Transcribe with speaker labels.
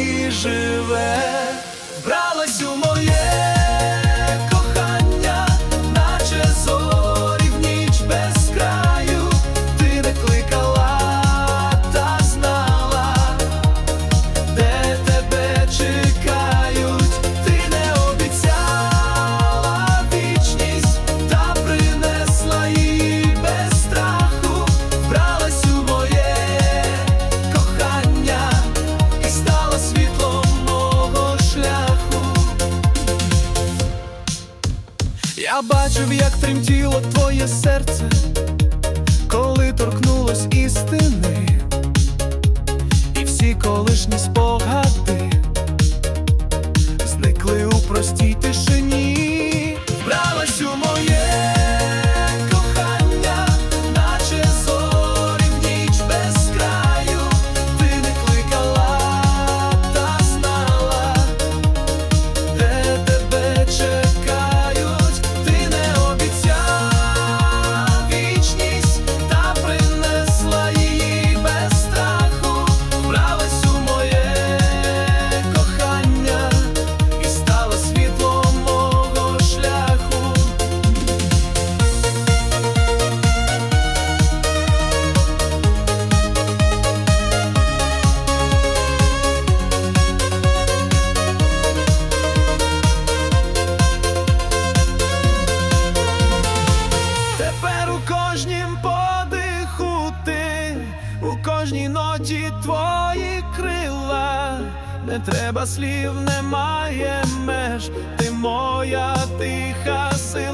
Speaker 1: і живе, бралась у Я бачив, як тремтіло твоє серце. кожнім подиху ти, у кожній ноті твої крила, не треба слів, немає меж, ти моя тиха сила.